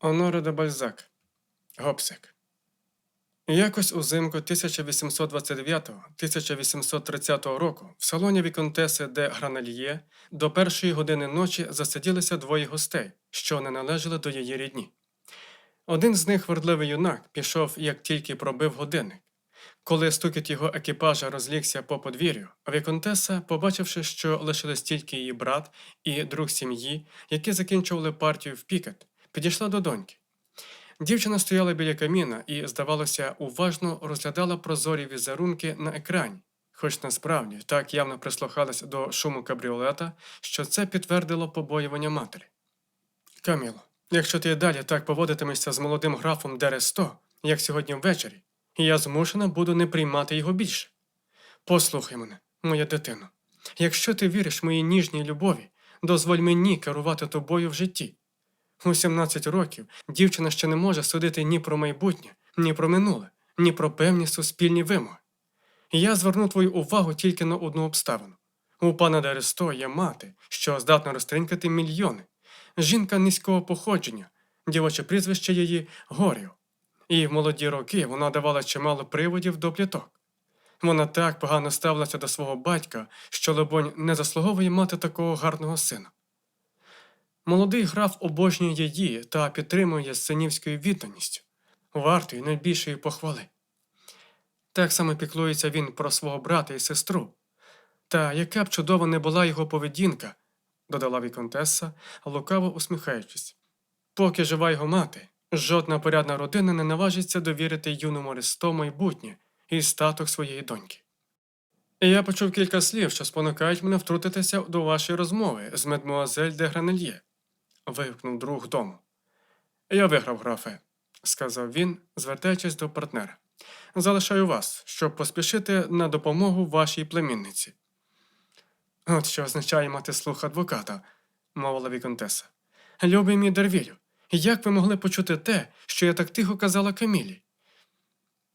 Оноре де Бальзак. Гопсик. Якось узимку 1829-1830 року в салоні Віконтеси де Гранельє до першої години ночі засиділися двоє гостей, що не належали до її рідні. Один з них, вердливий юнак, пішов, як тільки пробив годинник. Коли стукіт його екіпажа розлігся по подвір'ю, Віконтеса, побачивши, що лишились тільки її брат і друг сім'ї, які закінчували партію в пікет, підійшла до доньки. Дівчина стояла біля каміна і, здавалося, уважно розглядала прозорі візерунки на екрані, хоч насправді так явно прислухалась до шуму кабріолета, що це підтвердило побоювання матері. Каміло, якщо ти далі так поводитимешся з молодим графом Дересто, як сьогодні ввечері, я змушена буду не приймати його більше. Послухай мене, моя дитино, якщо ти віриш моїй ніжній любові, дозволь мені керувати тобою в житті. У 17 років дівчина ще не може судити ні про майбутнє, ні про минуле, ні про певні суспільні вимоги. Я зверну твою увагу тільки на одну обставину. У пана Дересто є мати, що здатна розтринкати мільйони, жінка низького походження, дівоче прізвище її Горіо. І в молоді роки вона давала чимало приводів до пліток. Вона так погано ставилася до свого батька, що, либонь, не заслуговує мати такого гарного сина. Молодий граф обожнює її та підтримує з синівською відданістю, вартою найбільшої похвали. Так само піклується він про свого брата і сестру. Та яка б чудова не була його поведінка, додала Віконтеса, лукаво усміхаючись. Поки жива його мати, жодна порядна родина не наважиться довірити юному Ресто майбутнє і статок своєї доньки. Я почув кілька слів, що спонукають мене втрутитися до вашої розмови з мадмуазель де Гранельє, вигукнув друг дому. Я виграв, графе, сказав він, звертаючись до партнера. Залишаю вас, щоб поспішити на допомогу вашій племінниці. От що означає мати слух адвоката, мовила Віконтеса. Любий мій Дервілю, як ви могли почути те, що я так тихо казала Камілі?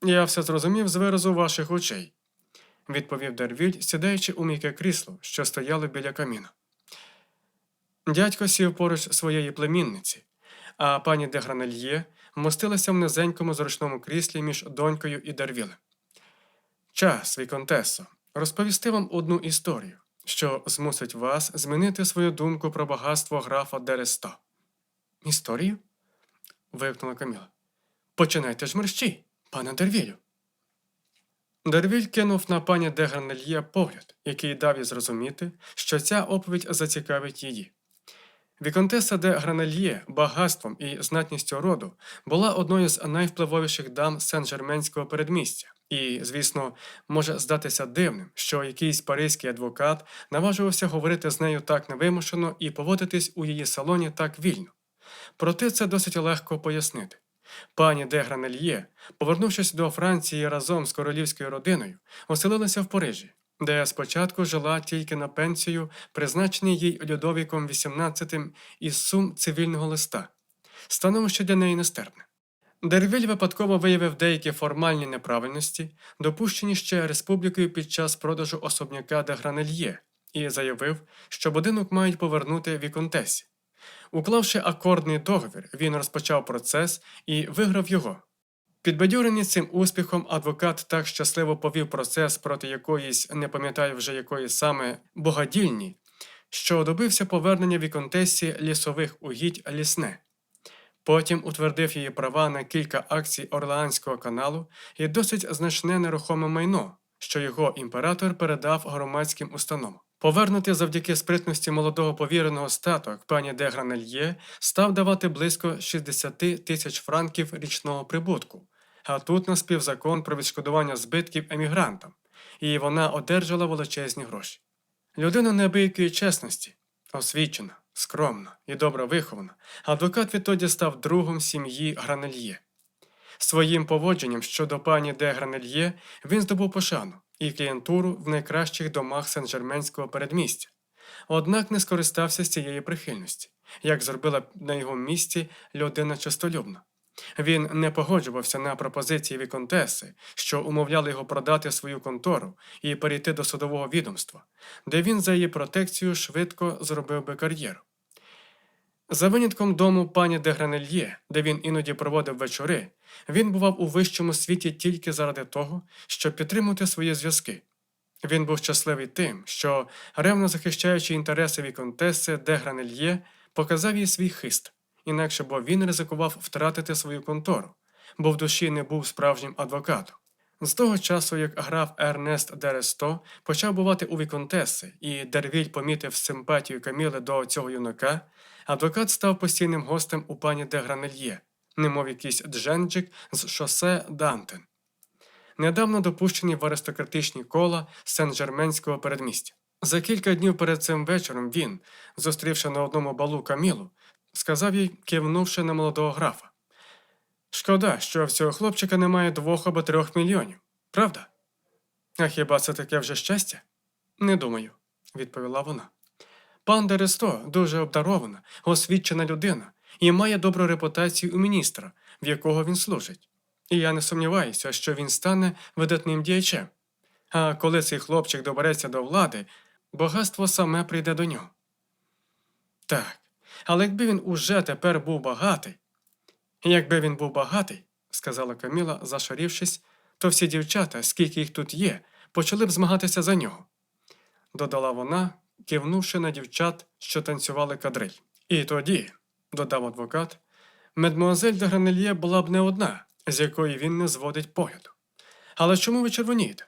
Я все зрозумів з виразу ваших очей, відповів Дервіль, сідаючи у м'яке крісло, що стояло біля каміна. Дядько сів поруч своєї племінниці, а пані де Гранельє вмостилася в низенькому зручному кріслі між донькою і Дервілем. Час, Віконтесо, розповісти вам одну історію, що змусить вас змінити свою думку про багатство графа Дереста. Історію? вигукнула Каміла. Починайте ж мерщій, пане Дервілю. Дервіль кинув на пані де Гранельє погляд, який дав їй зрозуміти, що ця оповідь зацікавить її. Віконтеса де Гранельє багатством і знатністю роду була одною з найвпливовіших дам Сен-Жерменського передмістя, і, звісно, може здатися дивним, що якийсь паризький адвокат наважувався говорити з нею так невимушено і поводитись у її салоні так вільно. Проте це досить легко пояснити. Пані де Гранельє, повернувшись до Франції разом з королівською родиною, оселилася в Парижі, де спочатку жила тільки на пенсію, призначений їй Людовіком XVIII із сум цивільного листа, становище для неї нестерпне. Дервіль випадково виявив деякі формальні неправильності, допущені ще республікою під час продажу особняка де Гранельє, і заявив, що будинок мають повернути Віконтесі. Уклавши акордний договір, він розпочав процес і виграв його. Підбадьорений цим успіхом, адвокат так щасливо повів процес проти якоїсь, не пам'ятаю вже якої саме богадільні, що добився повернення віконтесі лісових угідь лісне. Потім утвердив її права на кілька акцій Орлеанського каналу і досить значне нерухоме майно, що його імператор передав громадським установам. Повернути завдяки спритності молодого повіреного статок пані де Гранельє став давати близько 60 тисяч франків річного прибутку, а тут наспів закон про відшкодування збитків емігрантам, і вона одержала величезні гроші. Людина неабиякої чесності, освічена, скромна і добре вихована, адвокат відтоді став другом сім'ї Гранельє. Своїм поводженням щодо пані де Гранельє він здобув пошану і клієнтуру в найкращих домах Сен-Жерменського передмістя, однак не скористався з цієї прихильності, як зробила на його місці людина чистолюбна. Він не погоджувався на пропозиції Віконтеси, що умовляли його продати свою контору і перейти до судового відомства, де він за її протекцію швидко зробив би кар'єру. За винятком дому пані де Гранельє, де він іноді проводив вечори, він бував у вищому світі тільки заради того, щоб підтримувати свої зв'язки. Він був щасливий тим, що, ревно захищаючи інтереси віконтеси де Гранельє, показав їй свій хист, інакше бо він ризикував втратити свою контору, бо в душі не був справжнім адвокатом. З того часу, як граф Ернест Дересто почав бувати у віконтеси, і Дервіль помітив симпатію Каміли до цього юнака, адвокат став постійним гостем у пані де Гранельє, немов якийсь дженджик з шосе Дантен. Недавно допущений в аристократичні кола Сен-Жерменського передмістя. За кілька днів перед цим вечором він, зустрівши на одному балу Камілу, сказав їй, кивнувши на молодого графа. Шкода, що в цього хлопчика немає двох або трьох мільйонів, правда? А хіба це таке вже щастя? Не думаю, відповіла вона. Пан Дересто дуже обдарована, освічена людина і має добру репутацію у міністра, в якого він служить. І я не сумніваюся, що він стане видатним діячем. А коли цей хлопчик добереться до влади, багатство саме прийде до нього. Так, але якби він уже тепер був багатий, Якби він був багатий, сказала Каміла, зашарівшись, то всі дівчата, скільки їх тут є, почали б змагатися за нього. Додала вона, кивнувши на дівчат, що танцювали кадриль. І тоді, додав адвокат, медмуазель де Гранельє була б не одна, з якої він не зводить погляду. Але чому ви червонієте?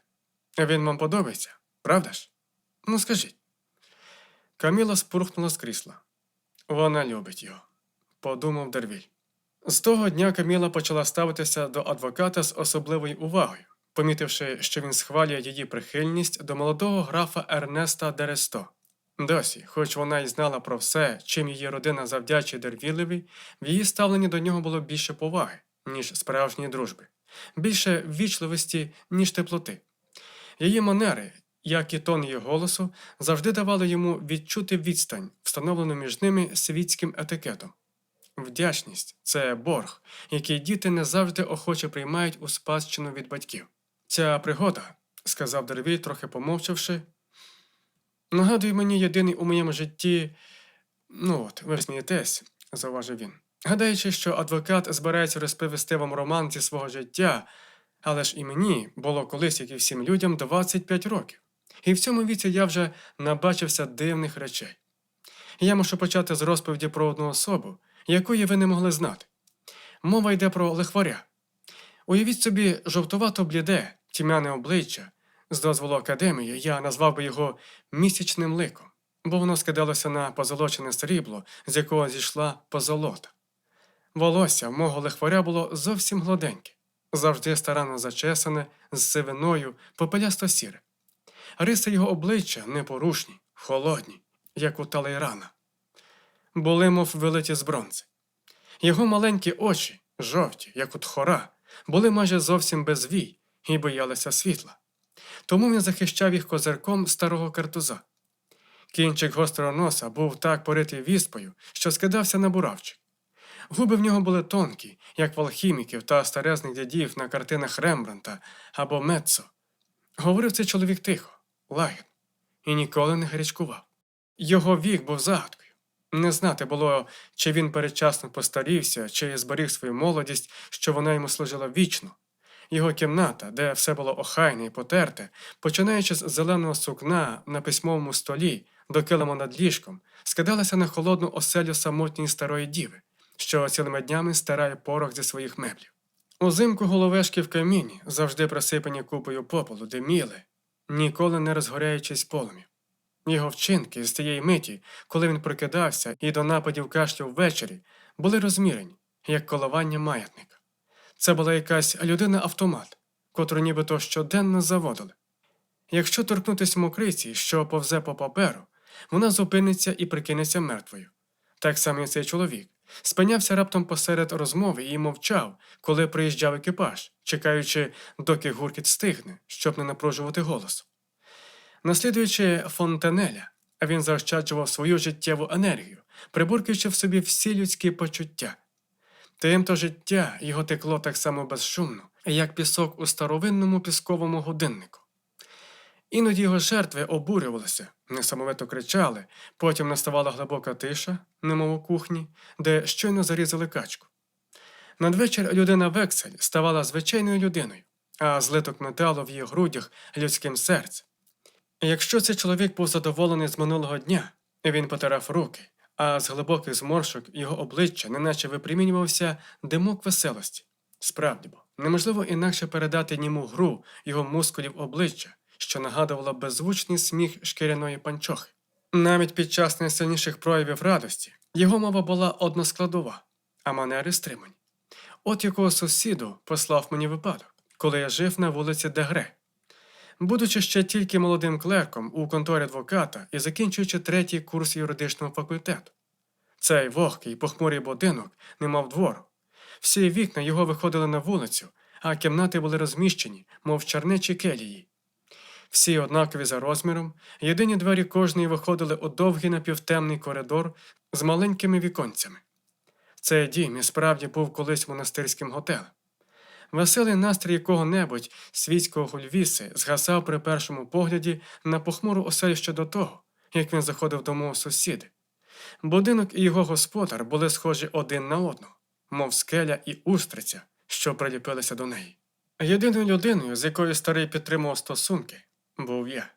Він вам подобається, правда ж? Ну скажіть. Каміла спурхнула з крісла. Вона любить його, подумав Дервіль. З того дня Каміла почала ставитися до адвоката з особливою увагою, помітивши, що він схвалює її прихильність до молодого графа Ернеста Дересто. Досі, хоч вона й знала про все, чим її родина завдячує Дервілеві, в її ставленні до нього було більше поваги, ніж справжньої дружби, більше ввічливості, ніж теплоти. Її манери, як і тон її голосу, завжди давали йому відчути відстань, встановлену між ними світським етикетом. Вдячність це борг, який діти не завжди охоче приймають у спадщину від батьків. Ця пригода, сказав Дервій, трохи помовчавши, нагадує мені єдиний у моєму житті. Ну от, ви смієтесь, зауважив він. Гадаючи, що адвокат збирається розповісти вам роман зі свого життя, але ж і мені було колись, як і всім людям, 25 років. І в цьому віці я вже набачився дивних речей. Я мушу почати з розповіді про одну особу, якої ви не могли знати. Мова йде про лихваря. Уявіть собі жовтувато бліде, тьмяне обличчя. З дозволу академії я назвав би його місячним ликом, бо воно скидалося на позолочене срібло, з якого зійшла позолота. Волосся мого лихваря було зовсім гладеньке, завжди старанно зачесане, з сивиною, попелясто сіре. Риси його обличчя непорушні, холодні, як у талейрана були, мов вилиті з бронзи. Його маленькі очі, жовті, як у тхора, були майже зовсім без вій і боялися світла. Тому він захищав їх козирком старого картуза. Кінчик гострого носа був так поритий віспою, що скидався на буравчик. Губи в нього були тонкі, як в алхіміків та старезних дядів на картинах Рембранта або Меццо. Говорив цей чоловік тихо, лагідно, і ніколи не гарячкував. Його вік був загадкою. Не знати було, чи він передчасно постарівся, чи зберіг свою молодість, що вона йому служила вічно. Його кімната, де все було охайне і потерте, починаючи з зеленого сукна на письмовому столі до килима над ліжком, скидалася на холодну оселю самотньої старої діви, що цілими днями стирає порох зі своїх меблів. Узимку головешки в каміні, завжди присипані купою попелу, диміли, ніколи не розгоряючись полум'ям. Його вчинки з тієї миті, коли він прокидався і до нападів кашлю ввечері, були розмірені, як коливання маятника. Це була якась людина-автомат, котру нібито щоденно заводили. Якщо торкнутися мокриці, що повзе по паперу, вона зупиниться і прикинеться мертвою. Так само і цей чоловік спинявся раптом посеред розмови і мовчав, коли приїжджав екіпаж, чекаючи, доки гуркіт стигне, щоб не напружувати голос. Наслідуючи фонтанеля, він заощаджував свою життєву енергію, прибуркуючи в собі всі людські почуття. Тимто життя його текло так само безшумно, як пісок у старовинному пісковому годиннику. Іноді його жертви обурювалися, несамовито кричали, потім наставала глибока тиша, немов у кухні, де щойно зарізали качку. Надвечір людина вексель ставала звичайною людиною, а злиток металу в її грудях людським серцем. Якщо цей чоловік був задоволений з минулого дня, він потирав руки, а з глибоких зморшок його обличчя неначе випромінювався димок веселості. Справді бо, неможливо інакше передати німу гру його мускулів обличчя, що нагадувало беззвучний сміх шкіряної панчохи. Навіть під час найсильніших проявів радості його мова була односкладова, а манери стримані. От якого сусіду послав мені випадок, коли я жив на вулиці Дегре. Будучи ще тільки молодим клерком у конторі адвоката і закінчуючи третій курс юридичного факультету. Цей вогкий похмурий будинок не мав двору. Всі вікна його виходили на вулицю, а кімнати були розміщені, мов чернечі келії. Всі однакові за розміром, єдині двері кожної виходили у довгий напівтемний коридор з маленькими віконцями. Цей дім і справді був колись монастирським готелем. Веселий настрій якого-небудь світського гульвіси згасав при першому погляді на похмуру оселю ще до того, як він заходив до сусіди. Будинок і його господар були схожі один на одного, мов скеля і устриця, що приліпилися до неї. Єдиною людиною, з якою старий підтримував стосунки, був я.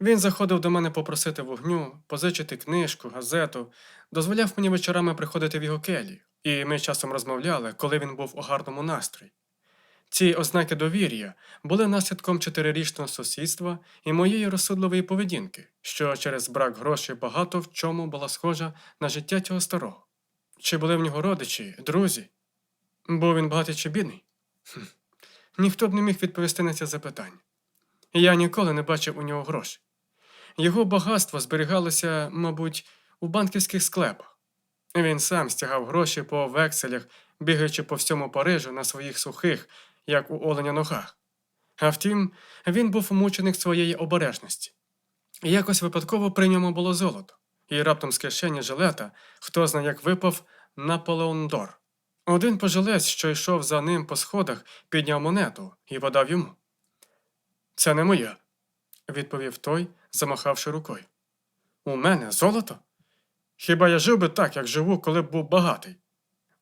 Він заходив до мене попросити вогню, позичити книжку, газету, дозволяв мені вечорами приходити в його келію, і ми часом розмовляли, коли він був у гарному настрої. Ці ознаки довір'я були наслідком чотирирічного сусідства і моєї розсудливої поведінки, що через брак грошей багато в чому була схожа на життя цього старого. Чи були в нього родичі, друзі? Був він багатий чи бідний? Хм. Ніхто б не міг відповісти на це запитання. Я ніколи не бачив у нього грошей. Його багатство зберігалося, мабуть, у банківських склепах. Він сам стягав гроші по векселях, бігаючи по всьому Парижу на своїх сухих, як у оленя ногах. А втім, він був мученик своєї обережності. Якось випадково при ньому було золото, і раптом з кишені жилета хто зна як випав Наполеон Дор. Один пожилець, що йшов за ним по сходах, підняв монету і подав йому. Це не моє, відповів той, замахавши рукою. У мене золото? Хіба я жив би так, як живу, коли б був багатий?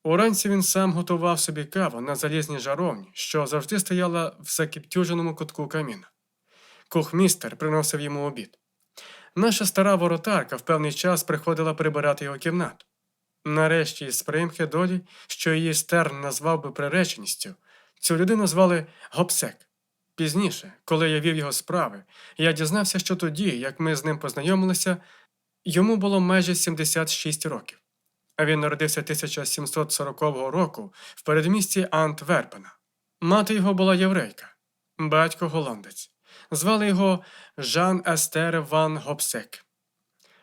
Уранці він сам готував собі каву на залізній жаровні, що завжди стояла в закіптюженому кутку каміна. Кухмістер приносив йому обід. Наша стара воротарка в певний час приходила прибирати його кімнату. Нарешті, з примхи долі, що її стерн назвав би приреченістю, цю людину звали Гопсек. Пізніше, коли я вів його справи, я дізнався, що тоді, як ми з ним познайомилися, йому було майже 76 років. А він народився 1740 року в передмісті Антверпена. Мати його була єврейка, батько голландець. Звали його Жан Естер Ван Гопсек.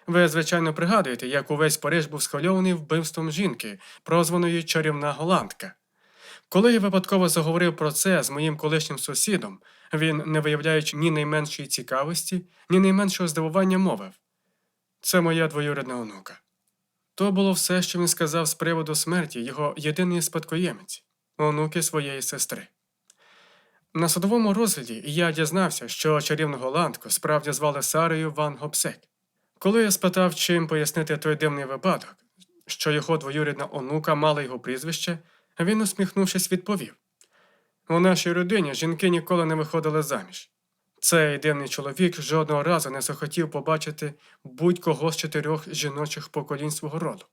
Ви, звичайно, пригадуєте, як увесь Париж був схвильований вбивством жінки, прозваної чарівна голландка. Коли я випадково заговорив про це з моїм колишнім сусідом, він, не виявляючи ні найменшої цікавості, ні найменшого здивування, мовив це моя двоюрідна онука. То було все, що він сказав з приводу смерті його єдиної спадкоємець, онуки своєї сестри. На судовому розгляді я дізнався, що чарівну голландку справді звали Сарою Ван Гопсек. Коли я спитав, чим пояснити той дивний випадок, що його двоюрідна онука мала його прізвище, він, усміхнувшись, відповів: У нашій родині жінки ніколи не виходили заміж. Цей дивний чоловік жодного разу не захотів побачити будь-кого з чотирьох жіночих поколінь свого роду.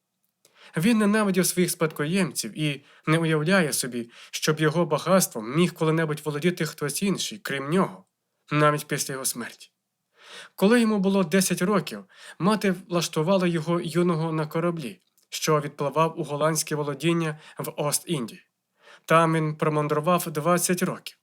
Він ненавидів своїх спадкоємців і не уявляє собі, щоб його багатством міг коли-небудь володіти хтось інший, крім нього, навіть після його смерті. Коли йому було 10 років, мати влаштувала його юного на кораблі, що відпливав у голландське володіння в Ост-Індії. Там він промандрував 20 років,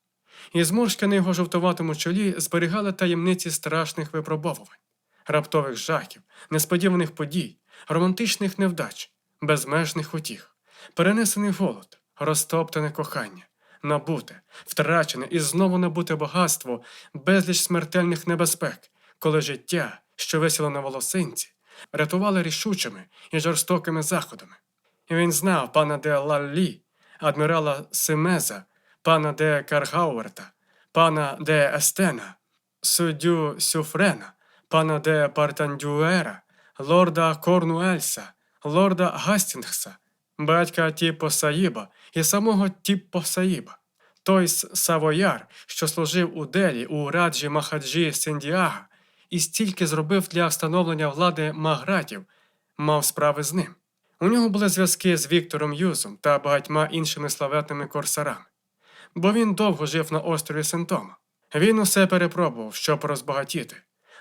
і зморшки на його жовтуватому чолі зберігали таємниці страшних випробовувань, раптових жахів, несподіваних подій, романтичних невдач, безмежних утіх, перенесений голод, розтоптане кохання, набуте, втрачене і знову набуте багатство, безліч смертельних небезпек, коли життя, що висіло на волосинці, рятували рішучими і жорстокими заходами. І він знав пана де Лаллі, адмірала Семеза, пана де Каргауерта, пана де Естена, суддю Сюфрена, пана де Партандюера, лорда Корнуельса, лорда Гастінгса, батька Тіпо Саїба і самого Тіппо Саїба. Той савояр, що служив у Делі у раджі Махаджі Синдіага і стільки зробив для встановлення влади магратів, мав справи з ним. У нього були зв'язки з Віктором Юзом та багатьма іншими славетними корсарами, бо він довго жив на острові Сентома. Він усе перепробував, щоб розбагатіти.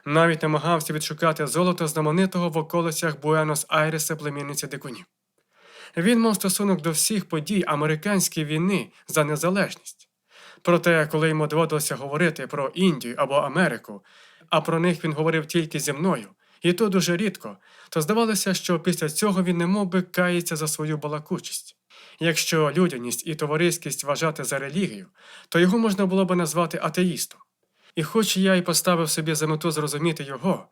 Навіть намагався відшукати золото знаменитого в околицях Буенос-Айреса племінниці дикунів. Він мав стосунок до всіх подій американської війни за незалежність. Проте, коли йому доводилося говорити про Індію або Америку, а про них він говорив тільки зі мною, і то дуже рідко, то здавалося, що після цього він немов би кається за свою балакучість. Якщо людяність і товариськість вважати за релігію, то його можна було би назвати атеїстом. І хоч я й поставив собі за мету зрозуміти його,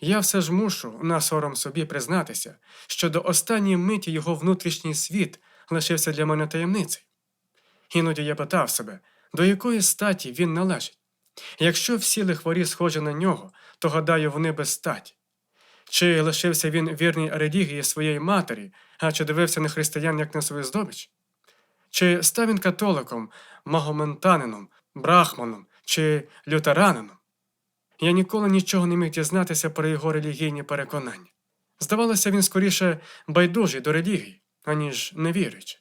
я все ж мушу на сором собі признатися, що до останньої миті його внутрішній світ лишився для мене таємницею. Іноді я питав себе, до якої статі він належить. Якщо всі лихварі схожі на нього, то гадаю, вони без статі. Чи лишився він вірній релігії своєї матері, а чи дивився на християн як на свою здобич? Чи став він католиком, магоментанином, брахманом чи лютеранином? Я ніколи нічого не міг дізнатися про його релігійні переконання. Здавалося, він скоріше байдужий до релігії, аніж невіруючий.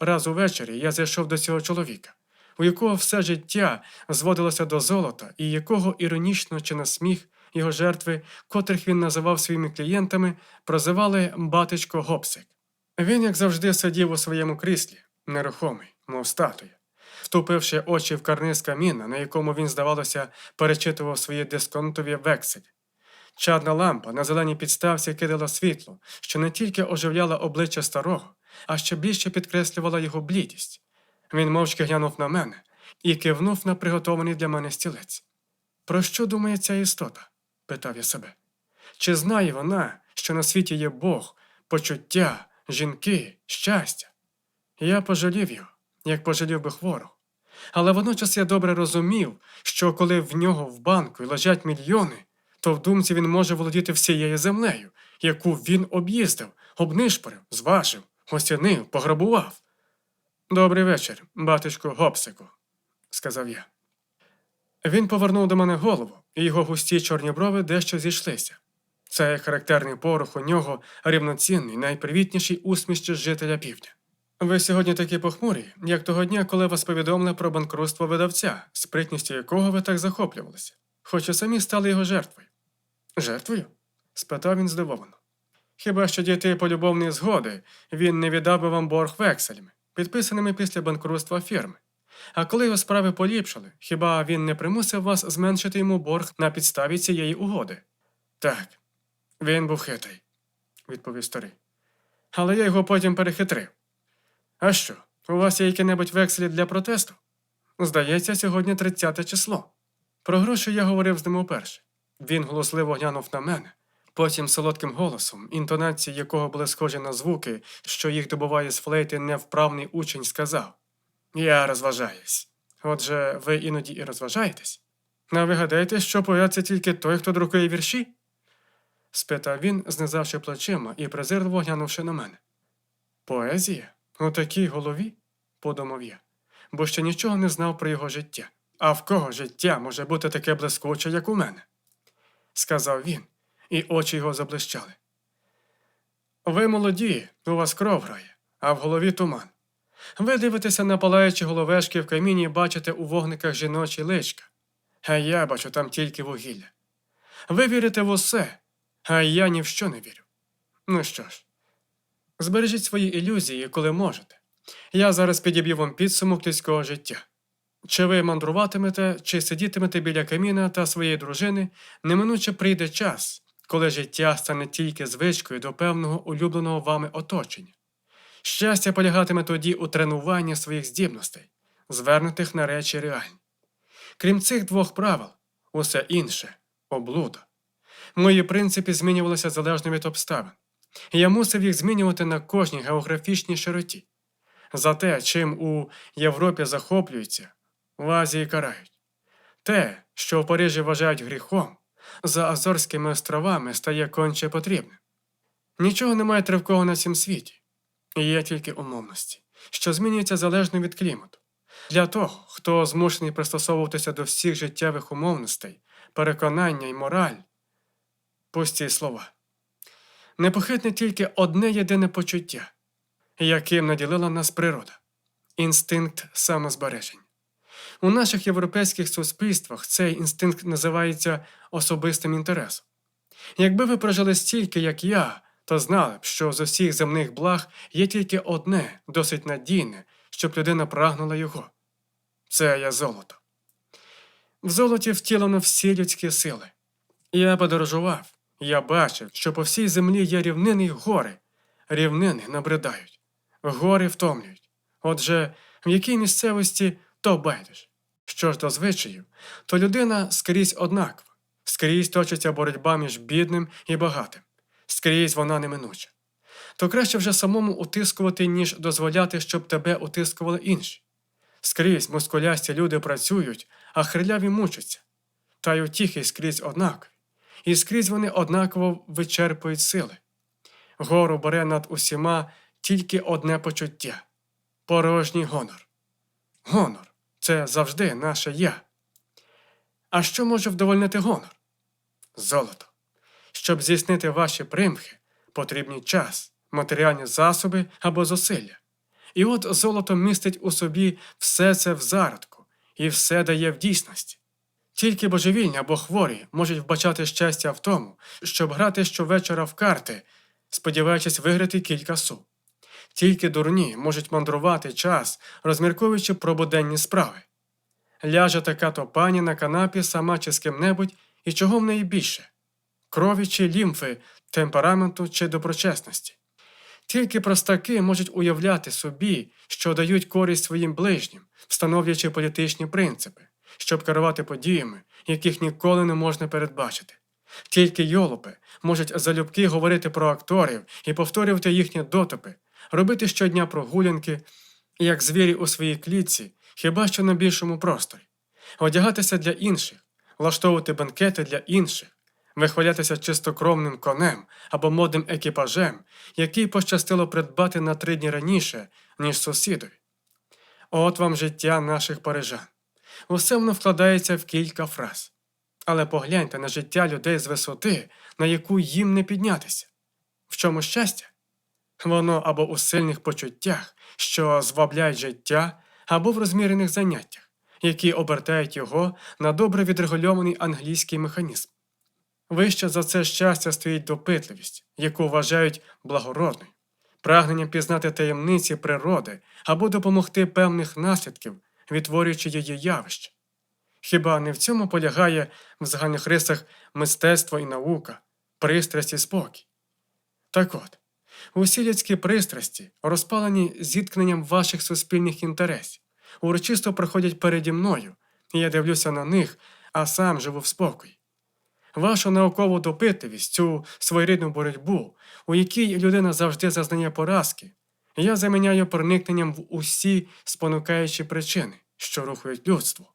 Раз увечері я зайшов до цього чоловіка, у якого все життя зводилося до золота, і якого іронічно чи на сміх його жертви, котрих він називав своїми клієнтами, прозивали батечко Гопсик. Він, як завжди, сидів у своєму кріслі, нерухомий, мов статуя, втупивши очі в карниз каміна, на якому він, здавалося, перечитував свої дисконтові векселі. Чадна лампа на зеленій підставці кидала світло, що не тільки оживляла обличчя старого, а ще більше підкреслювала його блідість. Він мовчки глянув на мене і кивнув на приготований для мене стілець. Про що думає ця істота? Питав я себе. Чи знає вона, що на світі є Бог, почуття, жінки, щастя? Я пожалів його, як пожалів би хворого. Але водночас я добре розумів, що коли в нього в банку лежать мільйони, то в думці він може володіти всією землею, яку він об'їздив, обнишпорив, зважив, гостянив, пограбував. Добрий вечір, батечко Гопсику, сказав я. Він повернув до мене голову, його густі чорні брови дещо зійшлися. Цей характерний порох у нього рівноцінний, найпривітніший усмішчі жителя півдня. Ви сьогодні такі похмурі, як того дня, коли вас повідомили про банкрутство видавця, спритністю якого ви так захоплювалися, хоч і самі стали його жертвою. Жертвою? спитав він здивовано. Хіба що дійти полюбовної згоди він не віддав би вам борг векселями, підписаними після банкрутства фірми. А коли його справи поліпшили, хіба він не примусив вас зменшити йому борг на підставі цієї угоди? Так, він був хитрий, відповів старий. Але я його потім перехитрив. А що, у вас є які-небудь векселі для протесту? Здається, сьогодні 30 число. Про гроші я говорив з ним уперше. Він голосливо глянув на мене, потім солодким голосом, інтонації якого були схожі на звуки, що їх добуває з флейти невправний учень, сказав: Я розважаюсь. Отже, ви іноді і розважаєтесь? А ви гадаєте, що це тільки той, хто друкує вірші? спитав він, знизавши плечима і презирливо глянувши на мене. Поезія? У такій голові? подумав я, бо ще нічого не знав про його життя. А в кого життя може бути таке блискуче, як у мене? сказав він, і очі його заблищали. Ви молоді, у вас кров грає, а в голові туман. Ви дивитеся на палаючі головешки в каміні і бачите у вогниках жіночі личка, а я бачу там тільки вугілля. Ви вірите в усе, а я ні в що не вірю. Ну що ж, збережіть свої ілюзії, коли можете. Я зараз підіб'ю вам підсумок людського життя. Чи ви мандруватимете, чи сидітимете біля каміна та своєї дружини, неминуче прийде час, коли життя стане тільки звичкою до певного улюбленого вами оточення. Щастя полягатиме тоді у тренуванні своїх здібностей, звернутих на речі реальні. Крім цих двох правил, усе інше облуда. Мої принципи змінювалися залежно від обставин. Я мусив їх змінювати на кожній географічній широті. За те, чим у Європі захоплюються, в Азії карають. те, що у Парижі вважають гріхом, за Азорськими островами стає конче потрібним. Нічого немає тривкого на цім світі, є тільки умовності, що змінюються залежно від клімату. Для того, хто змушений пристосовуватися до всіх життєвих умовностей, переконання і мораль, пусті слова. Непохитне тільки одне єдине почуття, яким наділила нас природа інстинкт самозбереження. У наших європейських суспільствах цей інстинкт називається особистим інтересом. Якби ви прожили стільки, як я, то знали б, що з усіх земних благ є тільки одне, досить надійне, щоб людина прагнула його це є золото. В золоті втілено всі людські сили. Я подорожував, я бачив, що по всій землі є рівнини й гори. Рівнини набридають, гори втомлюють. Отже, в якій місцевості то байдуже. Що ж до звичаїв, то людина скрізь однакова, скрізь точиться боротьба між бідним і багатим, скрізь вона неминуча. То краще вже самому утискувати, ніж дозволяти, щоб тебе утискували інші. Скрізь мускулясті люди працюють, а хриляві мучаться. Та й утіхи скрізь однакові, і скрізь вони однаково вичерпують сили. Гору бере над усіма тільки одне почуття порожній гонор. Гонор це завжди наше я. А що може вдовольнити гонор? Золото. Щоб здійснити ваші примхи, потрібні час, матеріальні засоби або зусилля. І от золото містить у собі все це в зародку і все дає в дійсності. Тільки божевільні або хворі можуть вбачати щастя в тому, щоб грати щовечора в карти, сподіваючись виграти кілька су. Тільки дурні можуть мандрувати час, розмірковуючи про буденні справи. Ляже така то пані на канапі сама чи з ким-небудь, і чого в неї більше крові чи лімфи, темпераменту чи доброчесності. Тільки простаки можуть уявляти собі, що дають користь своїм ближнім, встановлюючи політичні принципи, щоб керувати подіями, яких ніколи не можна передбачити. Тільки йолопи можуть залюбки говорити про акторів і повторювати їхні дотипи, робити щодня прогулянки, як звірі у своїй клітці, хіба що на більшому просторі, одягатися для інших, влаштовувати бенкети для інших, вихвалятися чистокровним конем або модним екіпажем, який пощастило придбати на три дні раніше, ніж сусідові. От вам життя наших парижан. Усе воно вкладається в кілька фраз. Але погляньте на життя людей з висоти, на яку їм не піднятися. В чому щастя? Воно або у сильних почуттях, що звабляють життя, або в розмірених заняттях, які обертають його на добре відрегульований англійський механізм. Вище за це щастя стоїть допитливість, яку вважають благородною, прагнення пізнати таємниці природи або допомогти певних наслідків, відтворюючи її явище. Хіба не в цьому полягає в загальних рисах мистецтво і наука, пристрасть і спокій? Так от, усі людські пристрасті, розпалені зіткненням ваших суспільних інтересів, урочисто проходять переді мною, і я дивлюся на них, а сам живу в спокої. Вашу наукову допитливість, цю своєрідну боротьбу, у якій людина завжди зазнає поразки, я заміняю проникненням в усі спонукаючі причини, що рухають людство.